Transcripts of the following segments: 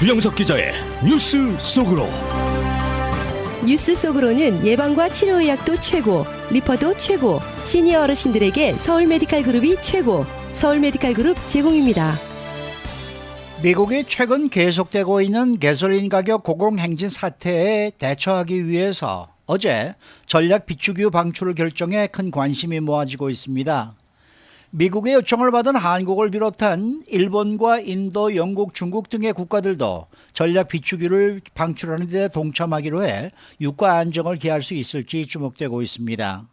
주영석 기자의 뉴스 속으로 뉴스 속으로는 예방과 치료의학도 최고, 리퍼도 최고, 시니어 어르신들에게 서울 메디칼 그룹이 최고, 서울 메디칼 그룹 제공입니다. 미국이 최근 계속되고 있는 가솔린 가격 고공행진 사태에 대처하기 위해서 어제 전략 비축유 방출을 결정해 큰 관심이 모아지고 있습니다. 미국의 요청을 받은 한국을 비롯한 일본과 인도, 영국, 중국 등의 국가들도 전략 비축유를 방출하는 데 동참하기로 해 유가 안정을 기할 수 있을지 주목되고 있습니다.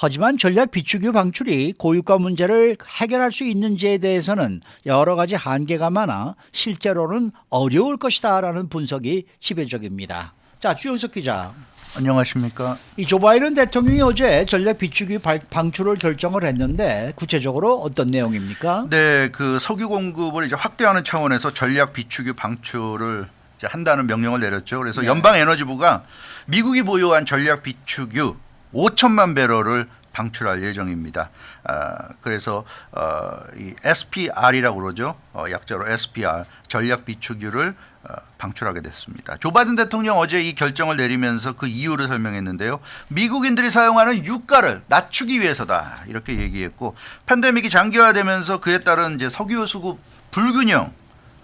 하지만 전략 비축유 방출이 고유가 문제를 해결할 수 있는지에 대해서는 여러 가지 한계가 많아 실제로는 어려울 것이다라는 분석이 지배적입니다. 자, 주영석 기자. 안녕하십니까. 이 조 바이든 대통령이 어제 전략 비축유 발- 방출을 결정을 했는데 구체적으로 어떤 내용입니까? 네, 그 석유 공급을 이제 확대하는 차원에서 전략 비축유 방출을 한다는 명령을 내렸죠. 그래서 연방 에너지부가 미국이 보유한 전략 비축유 5천만 배럴을 방출할 예정입니다. 아, 그래서 어, 이 SPR이라고 그러죠. 어, 약자로 SPR 전략 비축유를 어, 방출하게 됐습니다. 조 바이든 대통령 어제 이 결정을 내리면서 그 이유를 설명했는데요. 미국인들이 사용하는 유가를 낮추기 위해서다 이렇게 얘기했고 팬데믹이 장기화되면서 그에 따른 이제 석유 수급 불균형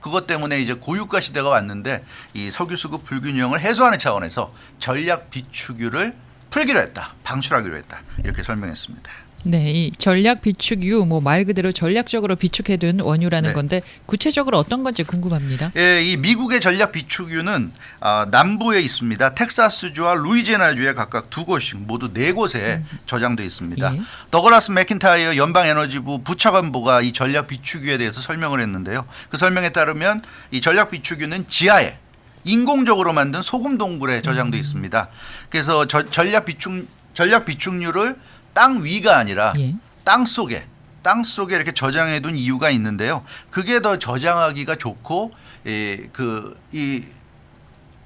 그것 때문에 이제 고유가 시대가 왔는데 이 석유 수급 불균형을 해소하는 차원에서 전략 비축유를 풀기로 했다, 방출하기로 했다 이렇게 설명했습니다. 네, 이 전략 비축유 뭐 말 그대로 전략적으로 비축해둔 원유라는 네. 건데 구체적으로 어떤 건지 궁금합니다. 예, 이 미국의 전략 비축유는 아, 남부에 있습니다. 텍사스주와 루이지애나주에 각각 두 곳씩 모두 네 곳에 저장돼 있습니다. 예. 더글라스 맥킨타이어 연방 에너지부 부차관보가 이 전략 비축유에 대해서 설명을 했는데요. 그 설명에 따르면 이 전략 비축유는 지하에 인공적으로 만든 소금 동굴에 저장돼 있습니다. 그래서 저, 전략 비축 전략 비축유를 땅 위가 아니라 예. 땅 속에 땅 속에 이렇게 저장해 둔 이유가 있는데요. 그게 더 저장하기가 좋고 예, 그이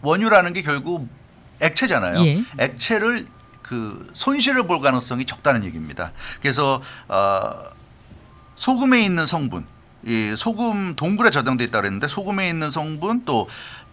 원유라는 게 결국 액체잖아요. 예. 액체를 그 손실을 볼 가능성이 적다는 얘기입니다. 그래서 어, 소금에 있는 성분, 이 소금 동굴에 저장돼 있다 그랬는데 소금에 있는 성분 또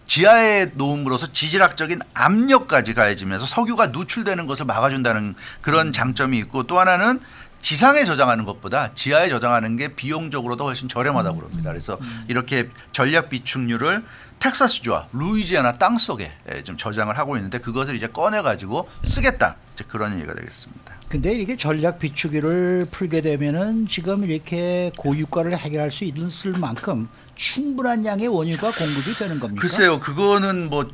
지하에 놓음으로써 지질학적인 압력까지 가해지면서 석유가 누출되는 것을 막아준다는 그런 장점이 있고 또 하나는 지상에 저장하는 것보다 지하에 저장하는 게 비용적으로도 훨씬 저렴하다고 그럽니다. 그래서 이렇게 전략 비축유를 텍사스주와 루이지아나 땅 속에 예, 좀 저장을 하고 있는데 그것을 이제 꺼내 가지고 쓰겠다. 그런 얘기가 되겠습니다. 근데 이렇게 전략 비축유를 풀게 되면은 지금 이렇게 고유가를 해결할 수 있을 만큼 충분한 양의 원유가 공급이 되는 겁니까? 글쎄요, 그거는 뭐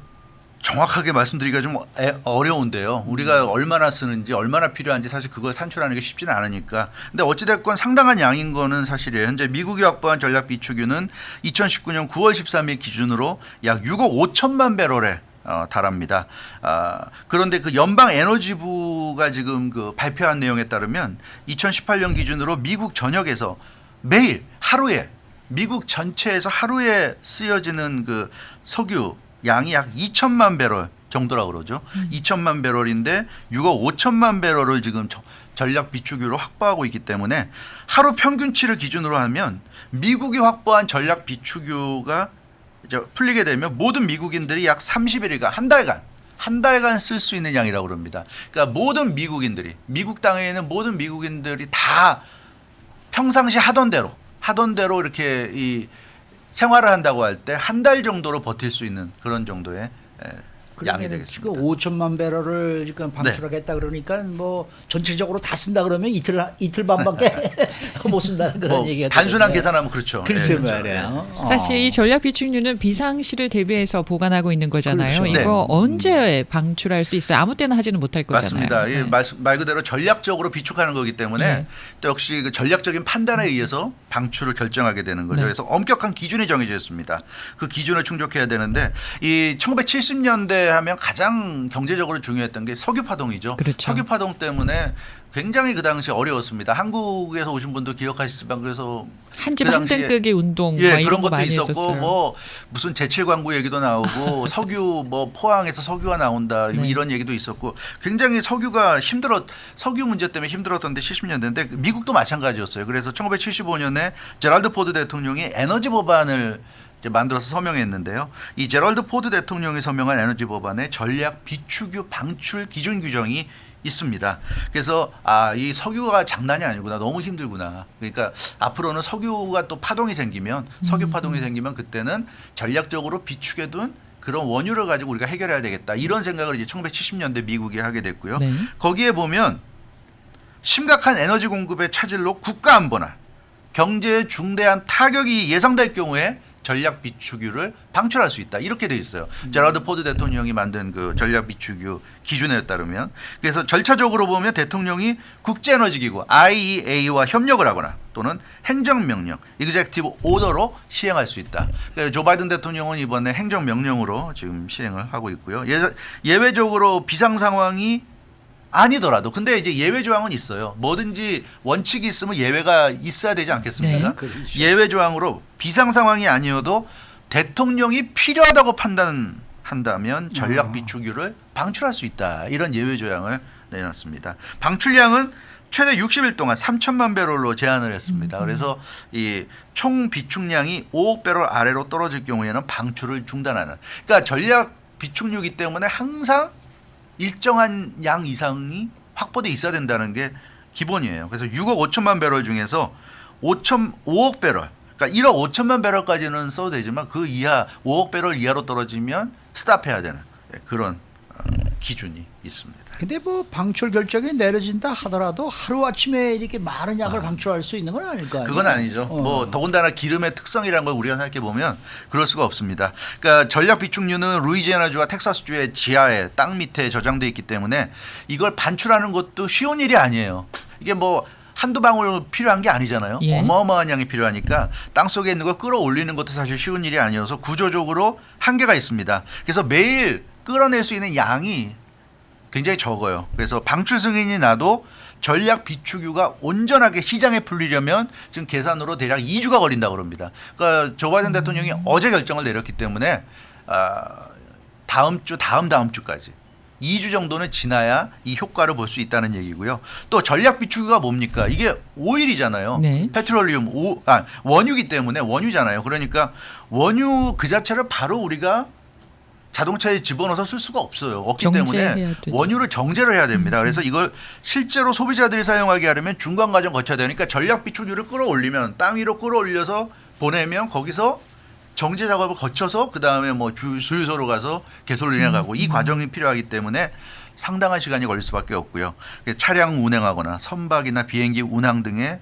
정확하게 말씀드리기가 좀 애- 어려운데요. 우리가 얼마나 쓰는지 얼마나 필요한지 사실 그걸 산출하는 게 쉽지는 않으니까. 근데 어찌됐건 상당한 양인 거는 사실이에요. 현재 미국이 확보한 전략 비축유는 2019년 9월 13일 기준으로 약 6억 5천만 배럴에 어, 달합니다. 아, 그런데 그 연방 에너지부가 지금 그 발표한 내용에 따르면 2018년 기준으로 미국 전역에서 매일 하루에 미국 전체에서 하루에 쓰여지는 그 석유 양이 약 2천만 배럴 정도라고 그러죠. 2천만 배럴인데 6억 5천만 배럴을 지금 저- 전략 비축유로 확보하고 있기 때문에 하루 평균치를 기준으로 하면 미국이 확보한 전략 비축유가 이제 풀리게 되면 모든 미국인들이 약 30일간 한 달간 한 달간 쓸 수 있는 양이라고 그럽니다. 그러니까 모든 미국인들이 미국 땅에 있는 모든 미국인들이 다 평상시 하던 대로 하던 대로 이렇게 이 생활을 한다고 할 때 한 달 정도로 버틸 수 있는 그런 정도의 에, 양이 그러면은 지금 되겠습니다. 5천만 배럴을 지금 방출하겠다 그러니까 뭐 전체적으로 다 쓴다 그러면 이틀 이틀 반밖에 못 쓴다는 그런 뭐 얘기가 단순한 되거든요. 계산하면 그렇죠. 그렇죠 예. 말이에요. 어. 사실 이 전략 비축유는 비상시를 대비해서 보관하고 있는 거잖아요. 그렇죠. 이거 네. 언제 방출할 수 있어요? 아무 때나 하지는 못할 거잖아요. 맞습니다. 이 네. 말, 말 그대로 전략적으로 비축하는 거기 때문에 네. 또 역시 그 전략적인 판단에 의해서 방출을 결정하게 되는 거죠. 네. 그래서 엄격한 기준이 정해져 있습니다. 그 기준을 충족해야 되는데 이 1970년대 하면 가장 경제적으로 중요했던 게 석유 파동이죠. 그렇죠. 석유 파동 때문에 굉장히 그 당시 어려웠습니다. 한국에서 오신 분도 기억하시지만 그래서 한집 그 당시에 운동 예뭐 그런 거 것도 많이 있었고 했었어요. 뭐 무슨 제칠 광고 얘기도 나오고 석유 뭐 포항에서 석유가 나온다 네. 이런 얘기도 있었고 굉장히 석유가 힘들었 석유 문제 때문에 힘들었던 데 70년대인데 미국도 마찬가지였어요. 그래서 1975년에 제랄드 포드 대통령이 에너지 법안을 만들어서 서명했는데요. 이 제럴드 포드 대통령이 서명한 에너지 법안에 전략 비축유 방출 기준 규정이 있습니다. 그래서 아 이 석유가 장난이 아니구나 너무 힘들구나. 그러니까 앞으로는 석유가 또 파동이 생기면 석유 파동이 생기면 그때는 전략적으로 비축해둔 그런 원유를 가지고 우리가 해결해야 되겠다 이런 생각을 이제 1970년대 미국이 하게 됐고요. 네. 거기에 보면 심각한 에너지 공급의 차질로 국가 안보나 경제에 중대한 타격이 예상될 경우에 전략 비축유를 방출할 수 있다 이렇게 돼 있어요. 제라드 포드 대통령이 만든 그 전략 비축유 기준에 따르면 그래서 절차적으로 보면 대통령이 국제에너지기구 IEA와 협력을 하거나 또는 행정명령 (executive order로 시행할 수 있다. 그러니까 조 바이든 대통령은 이번에 행정명령으로 지금 시행을 하고 있고요. 예, 예외적으로 비상 상황이 아니더라도 근데 이제 예외 조항은 있어요. 뭐든지 원칙이 있으면 예외가 있어야 되지 않겠습니까? 네. 그렇죠. 예외 조항으로 비상 상황이 아니어도 대통령이 필요하다고 판단한다면 전략 아. 비축유를 방출할 수 있다. 이런 예외 조항을 내놨습니다. 방출량은 최대 60일 동안 3천만 배럴로 제한을 했습니다. 그래서 이 총 비축량이 5억 배럴 아래로 떨어질 경우에는 방출을 중단하는. 그러니까 전략 비축유기 때문에 항상 일정한 양 이상이 확보돼 있어야 된다는 게 기본이에요. 그래서 6억 5천만 배럴 중에서 5천 5억 배럴, 그러니까 1억 5천만 배럴까지는 써도 되지만 그 이하 5억 배럴 이하로 떨어지면 스탑해야 되는 예, 그런 어, 기준이 있습니다. 근데 뭐 방출 결정이 내려진다 하더라도 하루 아침에 이렇게 많은 양을 방출할 수 있는 건 아닐 거 아니에요. 그건 아니죠. 어. 뭐 더군다나 기름의 특성이라는 걸 우리가 생각해 보면 그럴 수가 없습니다. 그러니까 전략 비축유는 루이지애나주와 텍사스주의 지하에 땅 밑에 저장돼 있기 때문에 이걸 반출하는 것도 쉬운 일이 아니에요. 이게 뭐 한두 방울 필요한 게 아니잖아요. 예. 어마어마한 양이 필요하니까 땅 속에 있는 걸 끌어올리는 것도 사실 쉬운 일이 아니어서 구조적으로 한계가 있습니다. 그래서 매일 끌어낼 수 있는 양이 굉장히 적어요. 그래서 방출 승인이 나도 전략 비축유가 온전하게 시장에 풀리려면 지금 계산으로 대략 2주가 걸린다고 그럽니다. 그러니까 조 바이든 대통령이 어제 결정을 내렸기 때문에 아, 다음 주 다음 다음 주까지 2주 정도는 지나야 이 효과를 볼 수 있다는 얘기고요. 또 전략 비축유가 뭡니까? 이게 오일이잖아요. 네. 페트롤리움 오, 아, 원유기 때문에 원유잖아요. 그러니까 원유 그 자체를 바로 우리가 자동차에 집어넣어서 쓸 수가 없어요. 없기 때문에. 음. 원유를 정제를 해야 됩니다. 그래서 이걸 실제로 소비자들이 사용하게 하려면 중간 과정 거쳐야 되니까 전략 비축유를 끌어올리면 땅 위로 끌어올려서 보내면 거기서 정제 작업을 거쳐서 그 다음에 뭐 주, 주유소로 가서 개솔린에 가고 음. 이 과정이 필요하기 때문에 상당한 시간이 걸릴 수밖에 없고요. 차량 운행하거나 선박이나 비행기 운항 등의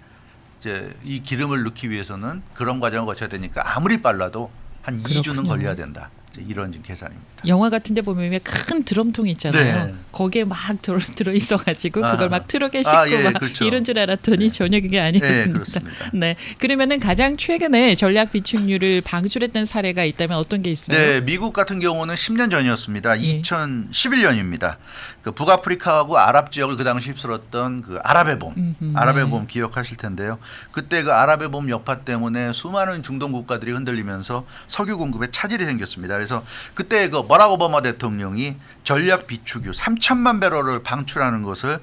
이제 이 기름을 넣기 위해서는 그런 과정을 거쳐야 되니까 아무리 빨라도 한 2주는 그렇군요. 걸려야 된다. 이런 계산입니다. 영화 같은데 보면 왜 큰 드럼통 있잖아요. 네. 거기에 막 들어 들어 있어가지고 아. 그걸 막 트럭에 싣고 아, 예, 막 그렇죠. 이런 줄 알았더니 전혀 그게 아니었습니다. 네. 네, 그러면은 가장 최근에 전략 비축률을 방출했던 사례가 있다면 어떤 게 있어요? 네, 미국 같은 경우는 10년 전이었습니다. 예. 2011년입니다. 그 북아프리카하고 아랍 지역을 그 당시 휩쓸었던 그 아랍의 봄, 음흠, 아랍의 네. 봄 기억하실 텐데요. 그때 그 아랍의 봄 여파 때문에 수많은 중동 국가들이 흔들리면서 석유 공급에 차질이 생겼습니다. 그래서 그때 그 버락 오바마 대통령이 전략 비축유 3천만 배럴을 방출하는 것을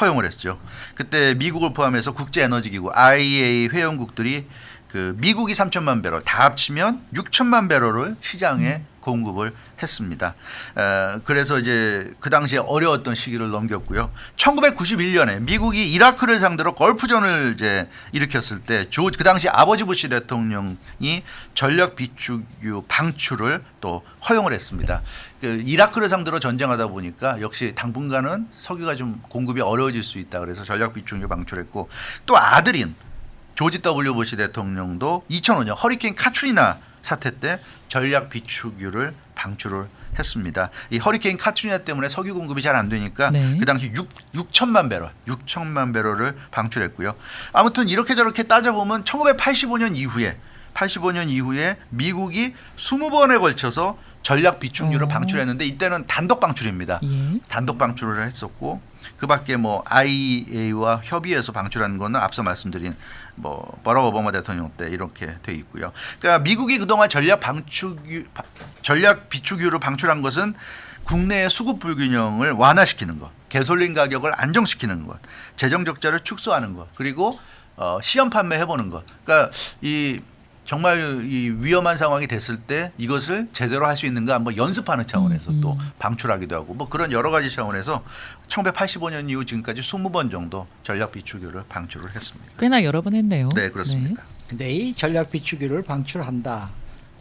허용을 했죠. 그때 미국을 포함해서 국제 에너지 기구 IEA 회원국들이 그 미국이 3천만 배럴 다 합치면 6천만 배럴을 시장에 공급을 했습니다. 에, 그래서 이제 그 당시에 어려웠던 시기를 넘겼고요. 1991년에 미국이 이라크를 상대로 걸프전을 이제 일으켰을 때조그 당시 아버지 부시 대통령이 전략 비축유 방출을 또 허용을 했습니다. 그 이라크를 상대로 전쟁하다 보니까 역시 당분간은 석유가 좀 공급이 어려워질 수 있다. 그래서 전략 비축유 방출했고 또 아들인 조지 W 부시 대통령도 2005년 허리케인 카트리나 사태 때 전략 비축유를 방출을 했습니다. 이 허리케인 카트리나 때문에 석유 공급이 잘 안 되니까 네. 그 당시 6, 6천만 배럴, 6천만 배럴을 방출했고요. 아무튼 이렇게 저렇게 따져보면 1985년 이후에 85년 이후에 미국이 20번에 걸쳐서 전략 비축유를 어. 방출했는데 이때는 단독 방출입니다. 예. 단독 방출을 했었고 그밖에 뭐 IEA와 협의해서 방출한 거는 앞서 말씀드린 뭐 버락 오바마 대통령 때 이렇게 돼 있고요. 그러니까 미국이 그동안 전략 바- 전략 비축유를 방출한 것은 국내의 수급 불균형을 완화시키는 것, 개솔린 가격을 안정시키는 것, 재정 적자를 축소하는 것, 그리고 어, 시험 판매 해보는 것. 그러니까 이 정말 이 위험한 상황이 됐을 때 이것을 제대로 할 수 있는가 한번 연습하는 차원에서 음, 또 음. 방출하기도 하고 뭐 그런 여러 가지 차원에서 1985년 이후 지금까지 20번 정도 전략 비축유를 방출을 했습니다. 꽤나 여러 번 했네요. 네, 그렇습니다. 근데 이 전략 비축유를 방출한다.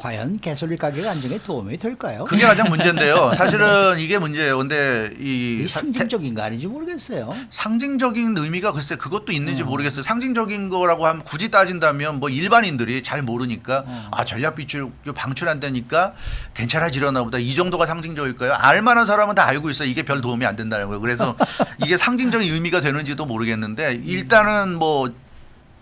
과연 가솔린 가격 안정에 도움이 될까요? 그게 가장 문제인데요. 사실은 이게 문제예요. 근데 이이 사- 상징적인 거 아닌지 모르겠어요. 상징적인 의미가 글쎄 그것도 있는지 어. 모르겠어요. 상징적인 거라고 하면 굳이 따진다면 뭐 일반인들이 잘 모르니까 어. 아 전략 비축 방출한다니까 괜찮아지려나 보다 이 정도가 상징적일까요? 알만한 사람은 다 알고 있어 요. 이게 별 도움이 안 된다는 거예요. 그래서 이게 상징적인 의미가 되는지도 모르겠는데 일단은 뭐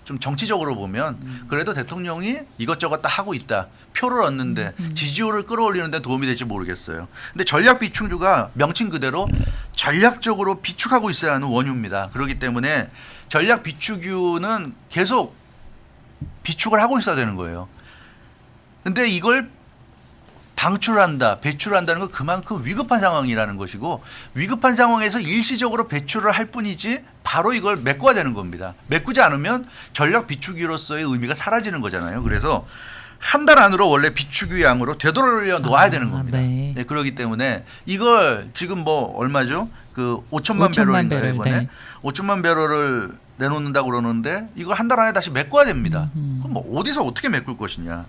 좀 정치적으로 보면 그래도 대통령이 이것저것 다 하고 있다. 표를 얻는데 지지율을 끌어올리는데 도움이 될지 모르겠어요. 근데 전략 비축유가 명칭 그대로 전략적으로 비축하고 있어야 하는 원유입니다. 그렇기 때문에 전략 비축유는 계속 비축을 하고 있어야 되는 거예요. 근데 이걸 방출한다, 배출한다는 건 그만큼 위급한 상황이라는 것이고 위급한 상황에서 일시적으로 배출을 할 뿐이지 바로 이걸 메꿔야 되는 겁니다. 메꾸지 않으면 전략 비축유로서의 의미가 사라지는 거잖아요. 그래서 한 달 안으로 원래 비축유 양으로 되돌려 놓아야 아, 되는 겁니다. 네. 네, 그렇기 때문에 이걸 지금 뭐 얼마죠? 그 5천만 5천만 배럴인가요 배럴, 이번에 네. 5천만 배럴을 내놓는다 고 그러는데 이걸 한 달 안에 다시 메꿔야 됩니다. 음흠. 그럼 뭐 어디서 어떻게 메꿀 것이냐?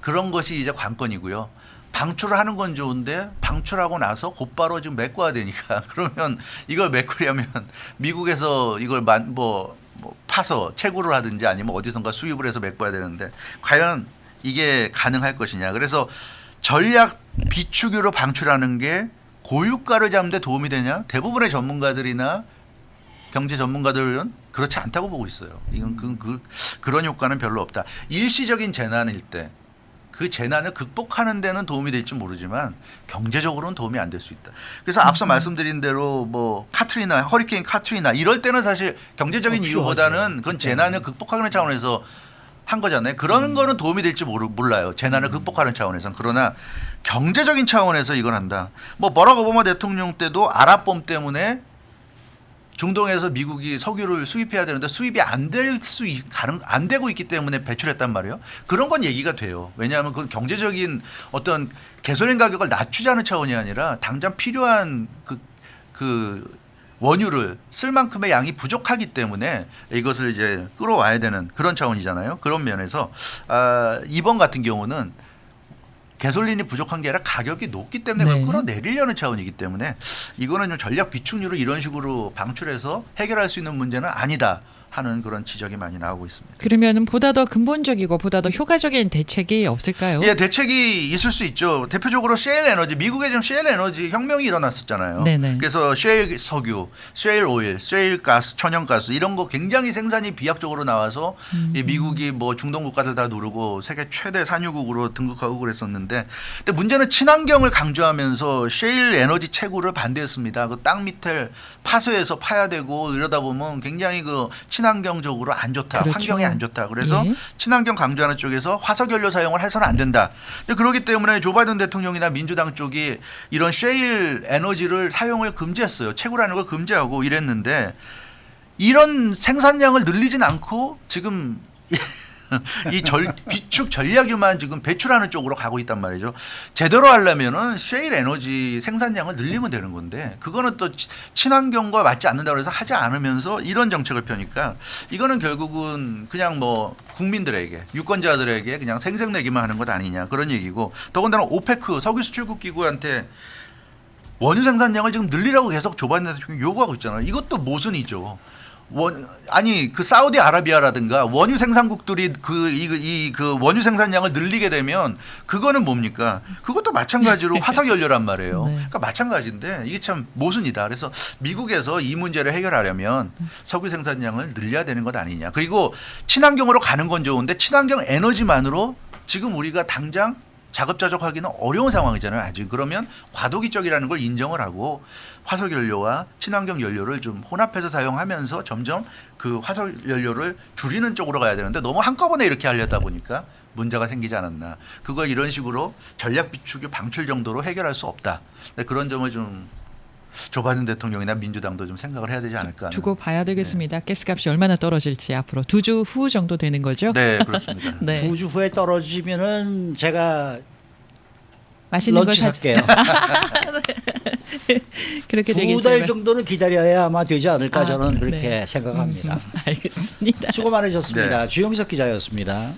그런 것이 이제 관건이고요. 방출을 하는 건 좋은데 방출하고 나서 곧바로 지금 메꿔야 되니까 그러면 이걸 메꾸려면 미국에서 이걸 만, 뭐, 뭐 파서 채굴을 하든지 아니면 어디선가 수입을 해서 메꿔야 되는데 과연 이게 가능할 것이냐. 그래서 전략 비축유로 방출하는 게 고유가를 잡는 데 도움이 되냐? 대부분의 전문가들이나 경제 전문가들은 그렇지 않다고 보고 있어요. 이건 그, 그, 그런 효과는 별로 없다. 일시적인 재난일 때 그 재난을 극복하는 데는 도움이 될지 모르지만 경제적으로는 도움이 안 될 수 있다. 그래서 앞서 말씀드린 대로 뭐 카트리나 허리케인 카트리나 이럴 때는 사실 경제적인 어, 이유보다는. 그건. 재난을 극복하는 차원에서 한 거잖아요. 그런 거는 도움이 될지 모르, 몰라요. 재난을 극복하는 차원에서는. 그러나 경제적인 차원에서 이걸 한다. 뭐 버락 오바마 대통령 때도 아랍 봄 때문에 중동에서 미국이 석유를 수입해야 되는데 수입이 안 될 수 가능 안 되고 있기 때문에 배출했단 말이에요. 그런 건 얘기가 돼요. 왜냐하면 그 경제적인 어떤 개소린 가격을 낮추자는 차원이 아니라 당장 필요한 그그 원유를 쓸 만큼의 양이 부족하기 때문에 이것을 이제 끌어와야 되는 그런 차원이잖아요. 그런 면에서 아, 이번 같은 경우는 개솔린이 부족한 게 아니라 가격이 높기 때문에 네. 그걸 끌어내리려는 차원이기 때문에 이거는 좀 전략 비축률을 이런 식으로 방출해서 해결할 수 있는 문제는 아니다 하는 그런 지적이 많이 나오고 있습니다. 그러면 보다 더 근본적이고 보다 더 효과적인 대책이 없을까요? 예, 대책이 있을 수 있죠. 대표적으로 셰일 에너지, 미국에 지금 셰일 에너지 혁명이 일어났었잖아요. 네네. 그래서 셰일 석유, 셰일 오일, 셰일 가스, 천연가스 이런 거 굉장히 생산이 비약적으로 나와서 음. 이 미국이 뭐 중동 국가들 다 누르고 세계 최대 산유국으로 등극하고 그랬었는데, 근데 문제는 친환경을 강조하면서 셰일 에너지 채굴을 반대했습니다. 그 땅 밑을 파쇄해서 파야 되고 이러다 보면 굉장히 그 친환경적으로 안 좋다, 그렇죠. 환경에 안 좋다. 그래서 예. 친환경 강조하는 쪽에서 화석 연료 사용을 해서는 안 된다. 근데 그렇기 때문에 조 바이든 대통령이나 민주당 쪽이 이런 셰일 에너지를 사용을 금지했어요. 채굴하는 걸 금지하고 이랬는데 이런 생산량을 늘리진 않고 지금 이 절, 비축 전략유만 지금 배출하는 쪽으로 가고 있단 말이죠. 제대로 하려면은 셰일 에너지 생산량을 늘리면 되는 건데 그거는 또 치- 친환경과 맞지 않는다고 해서 하지 않으면서 이런 정책을 펴니까 이거는 결국은 그냥 뭐 국민들에게 유권자들에게 그냥 생색내기만 하는 것 아니냐 그런 얘기고 더군다나 오페크 석유 수출국 기구한테 원유 생산량을 지금 늘리라고 계속 조 바이든 대통령이 요구하고 있잖아요. 이것도 모순이죠. 원 아니 그 사우디 아라비아라든가 원유 생산국들이 그이그 그 원유 생산량을 늘리게 되면 그거는 뭡니까? 그것도 마찬가지로 화석 연료란 말이에요. 네. 그러니까 마찬가지인데 이게 참 모순이다. 그래서 미국에서 이 문제를 해결하려면 석유 생산량을 늘려야 되는 것 아니냐. 그리고 친환경으로 가는 건 좋은데 친환경 에너지만으로 지금 우리가 당장 자급자족하기는 어려운 상황이잖아요. 아직 그러면 과도기적이라는 걸 인정을 하고 화석 연료와 친환경 연료를 좀 혼합해서 사용하면서 점점 그 화석 연료를 줄이는 쪽으로 가야 되는데 너무 한꺼번에 이렇게 하려다 보니까 문제가 생기지 않았나. 그걸 이런 식으로 전략 비축유 방출 정도로 해결할 수 없다. 네, 그런 점을 좀 조 바이든 대통령이나 민주당도 좀 생각을 해야 되지 않을까. 두고 봐야 되겠습니다. 가스값이 얼마나 떨어질지 앞으로 두 주 후 정도 되는 거죠? 네, 그렇습니다. 네. 두 주 후에 떨어지면은 제가 맛있는 거 런치 사 살게요. 그렇게 두 되겠죠. 달 정도는 기다려야 아마 되지 않을까 아, 저는 그렇게 네. 생각합니다. 알겠습니다. 수고 많으셨습니다. 주영석 기자였습니다.